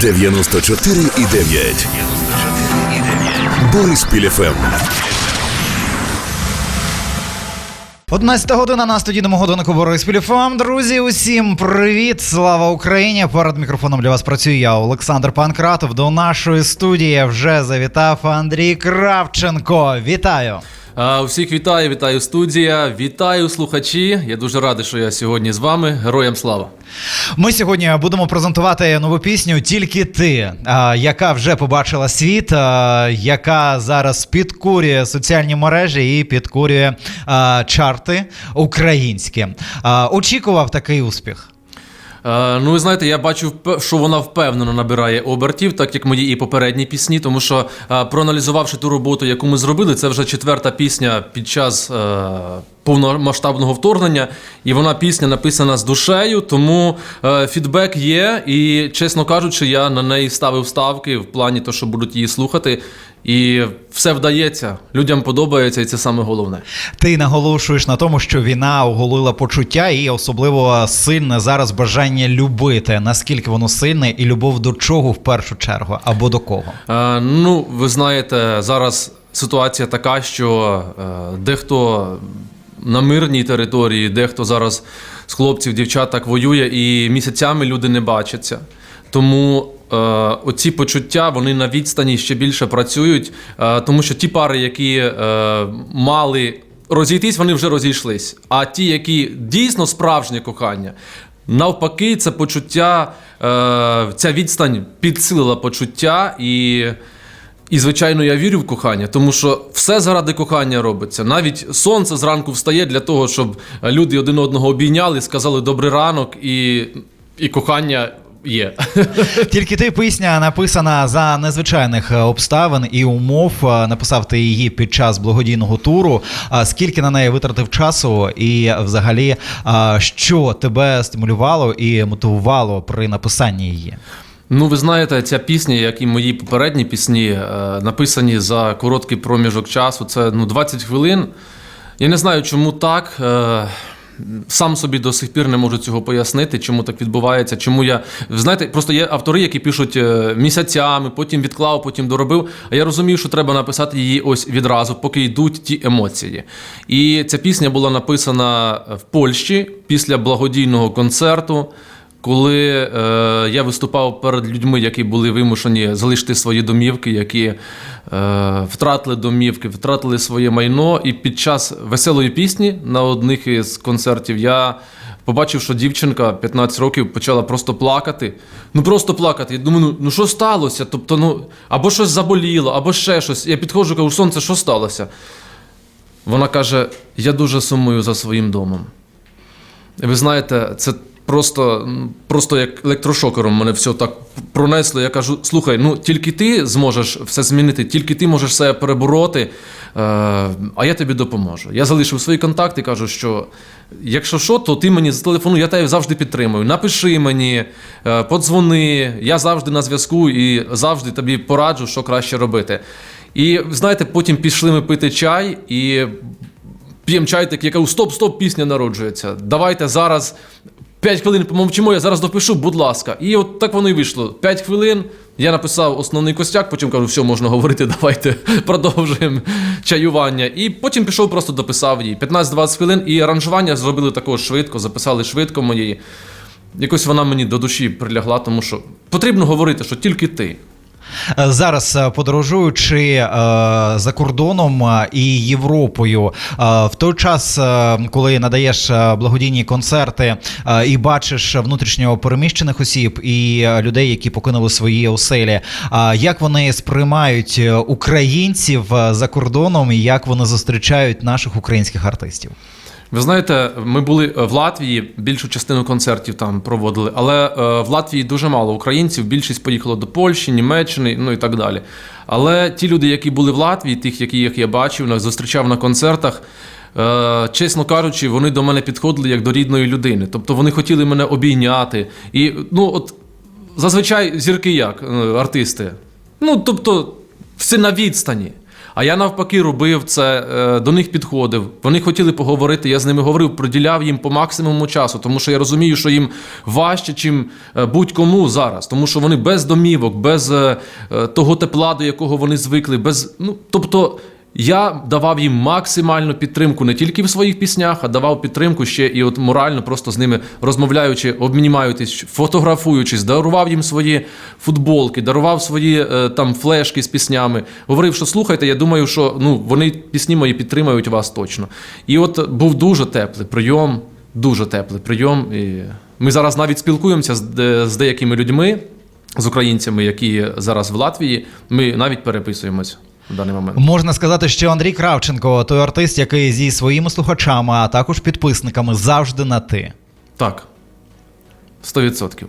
94,9. Бориспіль ФМ. 11 година на студійному годиннику Бориспіль ФМ. Друзі, усім привіт! Слава Україні! Перед мікрофоном для вас працюю я, Олександр Панкратов. До нашої студії вже завітав Андрій Кравченко. Вітаю! Усіх вітаю, вітаю студія, вітаю слухачі. Я дуже радий, що я сьогодні з вами. Героям слава! Ми сьогодні будемо презентувати нову пісню Тільки ти, яка вже побачила світ, яка зараз підкурює соціальні мережі і підкурює чарти українські. Очікував такий успіх. Е, ну, ви знаєте, я бачу, що вона впевнено набирає обертів, так як мої і попередні пісні, тому що е, проаналізувавши ту роботу, яку ми зробили, це вже четверта пісня під час е, повномасштабного вторгнення, і вона пісня написана з душею, тому е, фідбек є. І, чесно кажучи, я на неї ставив ставки в плані того, що будуть її слухати. І все вдається, людям подобається, і це саме головне. Ти наголошуєш на тому, що війна оголила почуття і особливо сильне зараз бажання любити. Наскільки воно сильне, і любов до чого в першу чергу або до кого? Е, ну, ви знаєте, зараз ситуація така, що е, дехто на мирній території, дехто зараз з хлопців, дівчаток воює, і місяцями люди не бачаться. Тому е, оці почуття вони на відстані ще більше працюють, е, тому що ті пари, які е, мали розійтись, вони вже розійшлись. А ті, які дійсно справжнє кохання, навпаки, це почуття, е, ця відстань підсилила почуття і. І, звичайно, я вірю в кохання, тому що все заради кохання робиться. Навіть сонце зранку встає для того, щоб люди один одного обійняли, сказали добрий ранок, і, і кохання є. Тільки ти пісня написана за незвичайних е, обставин і умов. Е, Написав ти її під час благодійного туру. Скільки на неї витратив часу, і взагалі, що тебе стимулювало і мотивувало при написанні її? Ну, ви знаєте, ця пісня, як і мої попередні пісні, е, написані за короткий проміжок часу. Це ну, 20 хвилин. Я не знаю, чому так. Е, Сам собі до сих пір не можу цього пояснити, чому так відбувається. Чому я. Знаєте, просто є автори, які пишуть е, місяцями, потім відклав, потім доробив. А я розумію, що треба написати її ось відразу, поки йдуть ті емоції. І ця пісня була написана в Польщі після благодійного концерту. Коли е, я виступав перед людьми, які були вимушені залишити свої домівки, які е, втратили домівки, втратили своє майно, і під час веселої пісні на одних із концертів я побачив, що дівчинка 15 років почала просто плакати. Ну просто плакати. Я думаю, ну, ну що сталося? Тобто, ну або щось заболіло, або ще щось. Я підходжу, кажу, сонце, що сталося? Вона каже: Я дуже сумую за своїм домом. Ви знаєте, це просто, просто як електрошокером мене все так пронесло. Я кажу: слухай, ну тільки ти зможеш все змінити, тільки ти можеш себе перебороти, е, а я тобі допоможу. Я залишив свої контакти, кажу, що якщо що, то ти мені зателефонуй, я тебе завжди підтримую. Напиши мені, е, подзвони, я завжди на зв'язку і завжди тобі пораджу, що краще робити. І знаєте, потім пішли ми пити чай і п'ємо чай, так я кажу, стоп, стоп, пісня народжується. Давайте зараз 5 хвилин помовчимо, я зараз допишу, будь ласка. І от так воно і вийшло. 5 хвилин. Я написав основний костяк, потім кажу, все, можна говорити, давайте продовжуємо чаювання. І потім пішов, просто дописав її. 15-20 хвилин, і аранжування зробили також швидко, записали швидко мої. Якось вона мені до душі прилягла, тому що потрібно говорити, що тільки ти. Е, Зараз е, подорожуючи е, за кордоном і Європою, в той час, коли надаєш благодійні концерти і бачиш внутрішньо переміщених осіб і людей, які покинули свої оселі, як вони сприймають українців за кордоном і як вони зустрічають наших українських артистів? Ви знаєте, ми були в Латвії, більшу частину концертів там проводили, але е, в Латвії дуже мало українців. Більшість поїхало до Польщі, Німеччини, ну і так далі. Але ті люди, які були в Латвії, тих, яких я бачив, зустрічав на концертах. Е, чесно кажучи, вони до мене підходили як до рідної людини. Тобто вони хотіли мене обійняти. І ну, от зазвичай зірки як е, артисти. Ну, тобто, все на відстані. А я навпаки робив це, е, до них підходив. Вони хотіли поговорити, я з ними говорив, приділяв їм по максимуму часу, тому що я розумію, що їм важче, чим е, будь-кому зараз, тому що вони без домівок, без е, того тепла, до якого вони звикли, без ну тобто. Я давав їм максимальну підтримку не тільки в своїх піснях, а давав підтримку ще і от морально, просто з ними розмовляючи, обмінюючись, фотографуючись, дарував їм свої футболки, дарував свої е, там флешки з піснями. Говорив, що слухайте, я думаю, що ну вони пісні мої підтримають вас точно. І от був дуже теплий прийом, дуже теплий прийом. І ми зараз навіть спілкуємося з, з деякими людьми, з українцями, які зараз в Латвії. Ми навіть переписуємось в даний момент. Можна сказати, що Андрій Кравченко той артист, який зі своїми слухачами, а також підписниками завжди на ти. Так. 100%.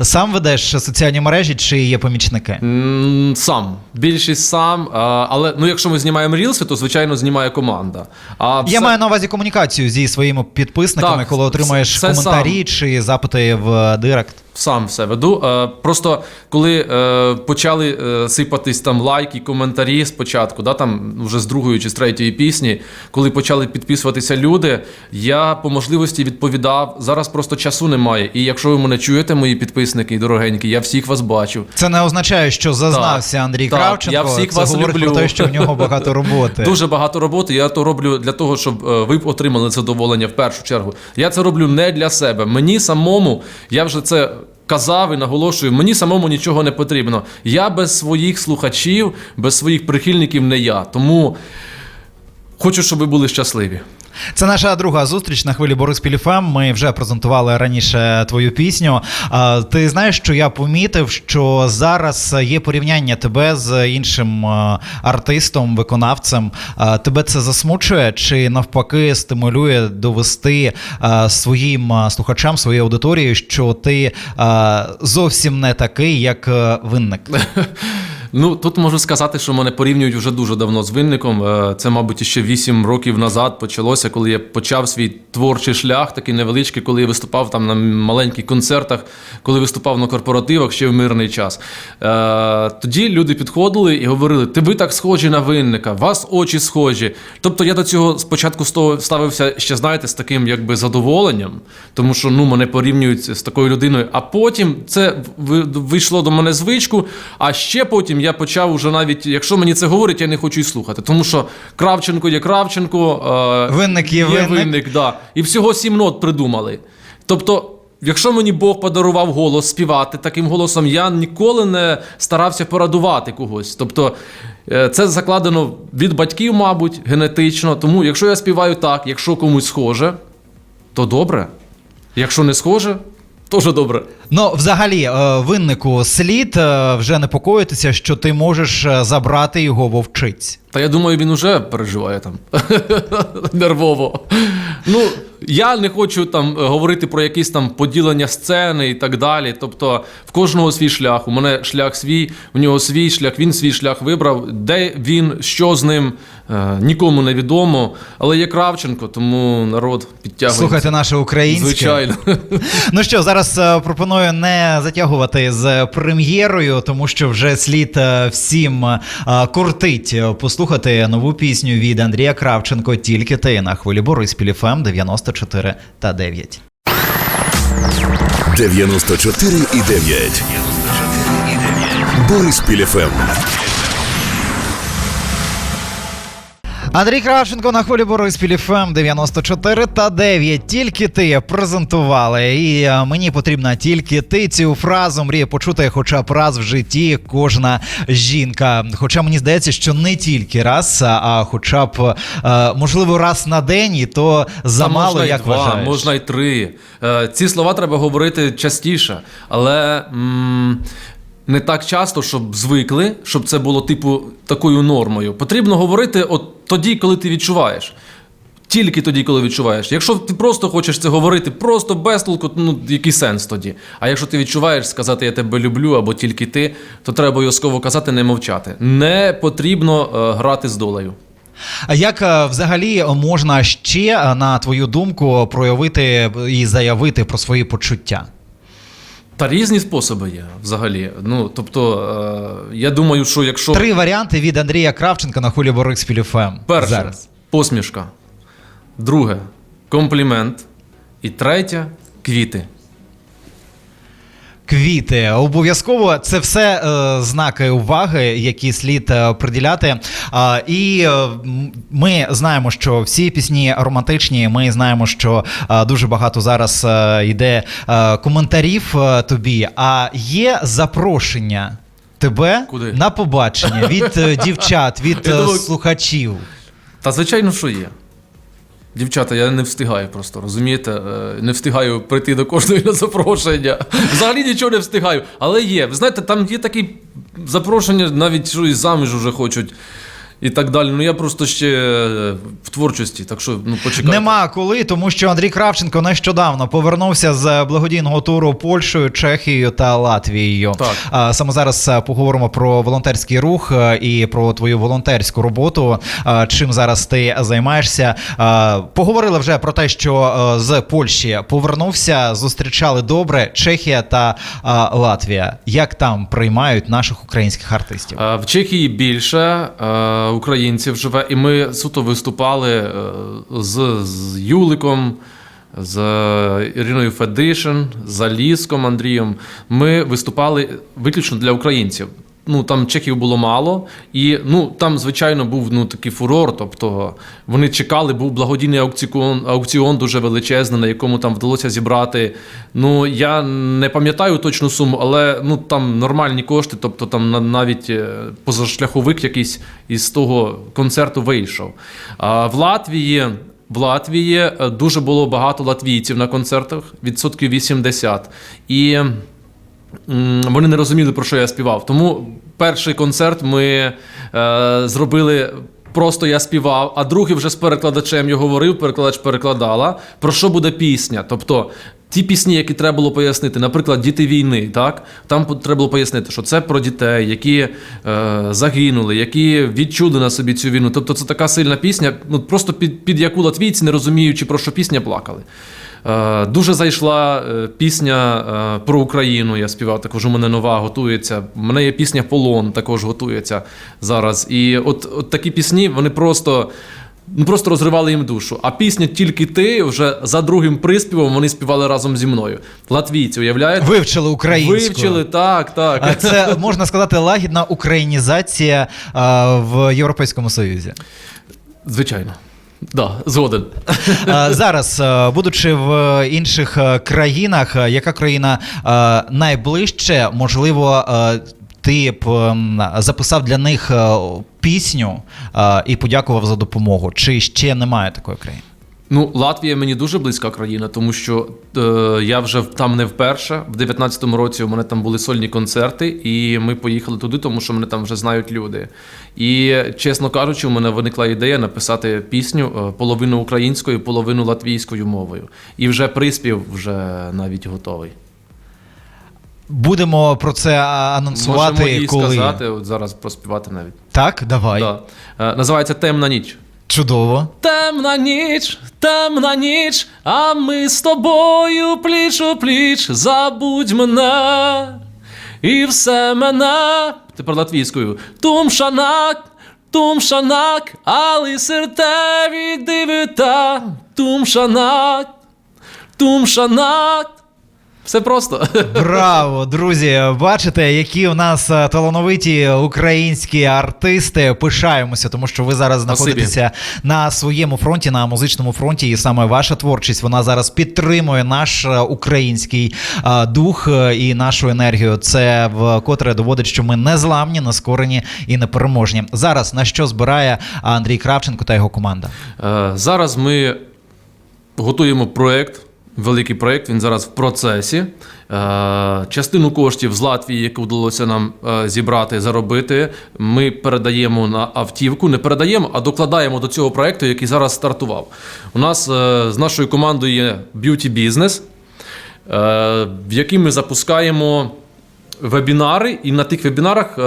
Сам ведеш соціальні мережі чи є помічники? М, Сам. Більшість сам. а, Але ну, якщо ми знімаємо рілси, то звичайно знімає команда. А Я все- маю на увазі комунікацію зі своїми підписниками, Так, коли отримаєш це коментарі чи запити в Директ. Сам все веду. Е, Просто коли е, почали е, сипатись там лайки, коментарі спочатку, да, там вже з другої чи з третьої пісні, коли почали підписуватися люди, я по можливості відповідав. Зараз просто часу немає. І якщо ви мене чуєте, мої підписники дорогенькі, я всіх вас бачу. Це не означає, що зазнався Так, Андрій так, Кравченко. я всіх Це вас говорить люблю. про те, що в нього багато роботи. Дуже багато роботи. Я то роблю для того, щоб е, ви отримали задоволення в першу чергу. Я це роблю не для себе. Мені самому, я вже це казав і наголошую, мені самому нічого не потрібно. Я без своїх слухачів, без своїх прихильників не я. Тому хочу, щоб ви були щасливі. Це наша друга зустріч на хвилі Борис Піліфем. Ми вже презентували раніше твою пісню. Ти знаєш, що я помітив, що зараз є порівняння тебе з іншим артистом, виконавцем. Тебе це засмучує чи навпаки стимулює довести своїм слухачам, своїй аудиторії, що ти зовсім не такий, як винник. Ну тут можу сказати, що мене порівнюють вже дуже давно з винником. Е, Це, мабуть, ще 8 років назад почалося, коли я почав свій творчий шлях, такий невеличкий, коли я виступав там на маленьких концертах, коли виступав на корпоративах ще в мирний час. Е, Тоді люди підходили і говорили: Ти ви так схожі на винника, вас очі схожі. Тобто я до цього спочатку ставився ще, знаєте, з таким якби задоволенням, тому що ну мене порівнюють з такою людиною. А потім це вийшло до мене звичку. А ще потім я почав уже навіть, якщо мені це говорить, я не хочу й слухати. Тому що Кравченко є Кравченко, е, Винник є винник. винник, да. І всього сім нот придумали. Тобто. Якщо мені Бог подарував голос співати таким голосом, я ніколи не старався порадувати когось. Тобто е, це закладено від батьків, мабуть, генетично. Тому якщо я співаю так, якщо комусь схоже, то добре. Якщо не схоже, теж добре. Ну, взагалі, е, виннику слід е, вже непокоїтися, що ти можеш е, забрати його вовчиць. Та я думаю, він уже переживає там нервово. Ну, я не хочу там говорити про якісь там поділення сцени і так далі. Тобто, в кожного свій шлях. У мене шлях свій, у нього свій шлях, він свій шлях вибрав. Де він, що з ним, нікому не відомо. Але є Кравченко, тому народ підтягує. Слухайте наше українське. Звичайно. Ну що, зараз е, пропоную не затягувати з прем'єрою, тому що вже слід е, всім е, кортить е, послухати нову пісню від Андрія Кравченко Тільки ти на хвилі Борис Піліфем 94 та 9. 94 і 9. Борис Піліфем. Андрій Кравченко на хвилі Борис Піліфем 94 та 9. Тільки ти презентували. І е, мені потрібна тільки ти цю фразу мріє почути хоча б раз в житті кожна жінка. Хоча мені здається, що не тільки раз, а- хоча б е, можливо раз на день, і то замало, можна як два, вважаєш. можна й три. Е, Ці слова треба говорити частіше, але м, не так часто, щоб звикли, щоб це було типу такою нормою. Потрібно говорити от тоді, коли ти відчуваєш. Тільки тоді, коли відчуваєш. Якщо ти просто хочеш це говорити, просто без толку, ну який сенс тоді? А якщо ти відчуваєш сказати я тебе люблю або тільки ти, то треба обов'язково казати, не мовчати. Не потрібно е, грати з долею. А як е, взагалі можна ще, е, на твою думку, проявити і заявити про свої почуття? Та різні способи є взагалі. Ну, тобто, е, я думаю, що якщо Три варіанти від Андрія Кравченка на хулі Борикспіль ФМ. перше зараз. посмішка, друге комплімент, і третє квіти. Квіти обов'язково це все е, знаки уваги, які слід е, приділяти. А, і е, ми знаємо, що всі пісні романтичні. Ми знаємо, що е, дуже багато зараз е, йде е, коментарів е, тобі. А є запрошення тебе Куди? на побачення від е, дівчат, від е, слухачів. Та звичайно, що є. Дівчата, я не встигаю просто, розумієте? Е, Не встигаю прийти до кожної на запрошення. Взагалі нічого не встигаю. Але є. Ви знаєте, там є такі запрошення, навіть що і заміж уже хочуть. І так далі. Ну я просто ще е, в творчості, так що ну почекайте. Нема коли, тому що Андрій Кравченко нещодавно повернувся з благодійного туру Польщею, Чехією та Латвією. Так. Саме зараз е, поговоримо про волонтерський рух е, і про твою волонтерську роботу. Чим зараз ти займаєшся? Поговорили вже про те, що з Польщі повернувся, зустрічали добре Чехія та Латвія. Як там приймають наших українських артистів? В Чехії більше українців живе, і ми суто виступали е, з, з Юликом, з Іриною Федишин, з Аліском Андрієм. Ми виступали виключно для українців. Ну там чехів було мало, і ну там, звичайно, був ну такий фурор. Тобто вони чекали, був благодійний аукціон, аукціон дуже величезний, на якому там вдалося зібрати. Ну я не пам'ятаю точну суму, але ну там нормальні кошти. Тобто там на- навіть е, позашляховик якийсь із того концерту вийшов. А в Латвії. В Латвії е, дуже було багато латвійців на концертах, відсотків 80. І Вони не розуміли, про що я співав. Тому перший концерт ми е, зробили. Просто я співав, а другий вже з перекладачем я говорив, перекладач перекладала. Про що буде пісня? Тобто ті пісні, які треба було пояснити, наприклад, діти війни, так там треба було пояснити, що це про дітей, які е, загинули, які відчули на собі цю війну. Тобто це така сильна пісня, ну просто під, під яку латвійці, не розуміючи про що пісня, плакали. Е, Дуже зайшла е, пісня е, про Україну. Я співав також. У мене нова готується. У мене є пісня Полон, також готується зараз. І от, от такі пісні вони просто. Ну, просто розривали їм душу. А пісня Тільки ти вже за другим приспівом вони співали разом зі мною. Латвійці, уявляєте? Вивчили українську. Вивчили, так, так. А Це можна сказати лагідна українізація а, в Європейському Союзі. Звичайно. Да, згоден. Зараз, будучи в інших країнах, яка країна найближче, можливо, ти б ем, записав для них пісню і подякував за допомогу? Чи ще немає такої країни? Ну, Латвія мені дуже близька країна, тому що е, я вже там не вперше. В 19-му році у мене там були сольні концерти, і ми поїхали туди, тому що мене там вже знають люди. І чесно кажучи, у мене виникла ідея написати пісню е, половину українською, половину латвійською мовою. І вже приспів вже навіть готовий. Будемо про це анонсувати, Можемо їй коли сказати, от зараз проспівати навіть. так, давай. Да. Е, називається Темна ніч. Чудово. Темна ніч, темна ніч, а ми з тобою пліч у пліч, забудь мене і все мене. Тепер латвійською. Тумшанак, тумшанак, али сертеві дивита. Тумшанак, тумшанак. Все просто. Браво, друзі! Бачите, які у нас е, талановиті українські артисти. Пишаємося, тому що ви зараз Спасибі. знаходитеся на своєму фронті, на музичному фронті, і саме ваша творчість вона зараз підтримує наш е, український е, дух і нашу енергію. Це вкотре доводить, що ми не зламні, не скорені і непереможні. Зараз на що збирає Андрій Кравченко та його команда? Зараз ми готуємо проєкт, великий проєкт, він зараз в процесі. Е, Частину коштів з Латвії, яку вдалося нам е, зібрати, заробити, ми передаємо на автівку. Не передаємо, а докладаємо до цього проєкту, який зараз стартував. У нас е, з нашою командою є б'юті бізнес, в який ми запускаємо вебінари, і на тих вебінарах.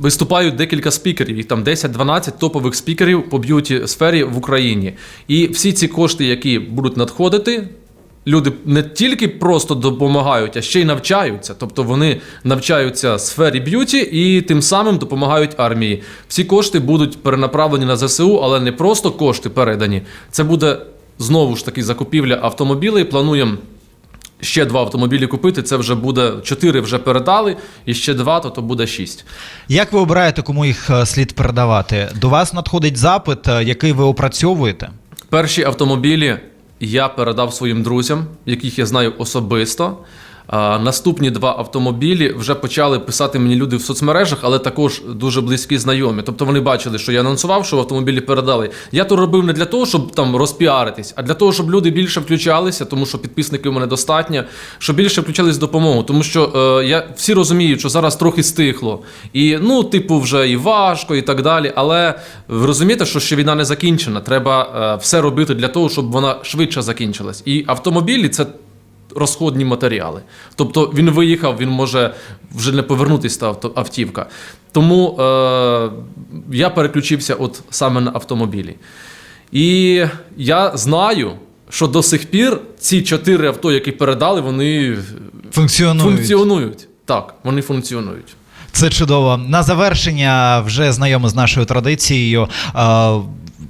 Виступають декілька спікерів, їх там 10-12 топових спікерів по б'юті сфері в Україні. І всі ці кошти, які будуть надходити, люди не тільки просто допомагають, а ще й навчаються. Тобто вони навчаються сфері б'юті і тим самим допомагають армії. Всі кошти будуть перенаправлені на ЗСУ, але не просто кошти передані. Це буде знову ж таки закупівля автомобілей. Плануємо. Ще два автомобілі купити. Це вже буде чотири вже передали, і ще два, то, то буде шість. Як ви обираєте, кому їх е, слід передавати? До вас надходить запит, е, який ви опрацьовуєте? Перші автомобілі я передав своїм друзям, яких я знаю особисто. Наступні два автомобілі вже почали писати мені люди в соцмережах, але також дуже близькі знайомі. Тобто вони бачили, що я анонсував, що автомобілі передали. Я то робив не для того, щоб там розпіаритись, а для того, щоб люди більше включалися, тому що підписників у мене достатньо, щоб більше включались в допомогу. Тому що е, я всі розуміють, що зараз трохи стихло. І ну, типу, вже і важко, і так далі. Але ви розумієте, що ще війна не закінчена. Треба е, все робити для того, щоб вона швидше закінчилась. І автомобілі це розходні матеріали. Тобто він виїхав, він може вже не повернутися та автівка. Тому е, я переключився от саме на автомобілі. І я знаю, що до сих пір ці чотири авто, які передали, вони Функціонують. функціонують. Так, вони функціонують. Це чудово. На завершення, вже знайомо з нашою традицією. е,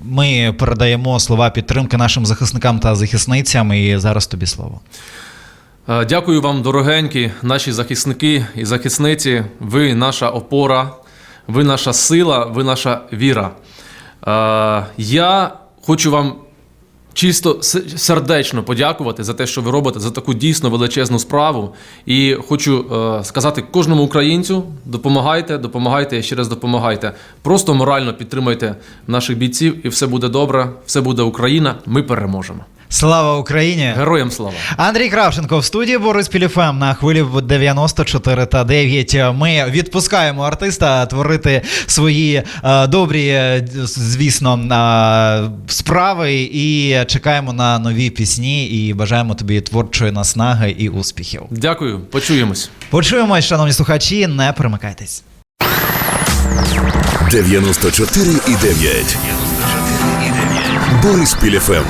Ми передаємо слова підтримки нашим захисникам та захисницям. І зараз тобі слово. Е, Дякую вам, дорогенькі, наші захисники і захисниці. Ви наша опора, ви наша сила, ви наша віра. Е, Я хочу вам чисто сердечно подякувати за те, що ви робите, за таку дійсно величезну справу. І хочу е, сказати кожному українцю: допомагайте, допомагайте і ще раз допомагайте. Просто морально підтримайте наших бійців, і все буде добре, все буде Україна. Ми переможемо. Слава Україні! Героям слава! Андрій Кравченко в студії Борис Піліфем на хвилі 94 та 9. Ми відпускаємо артиста творити свої е, добрі, е, звісно, е, справи і чекаємо на нові пісні. І бажаємо тобі творчої наснаги і успіхів. Дякую, почуємось. Почуємось, шановні слухачі, не перемикайтесь. 94 і 9. Борис Піліфем.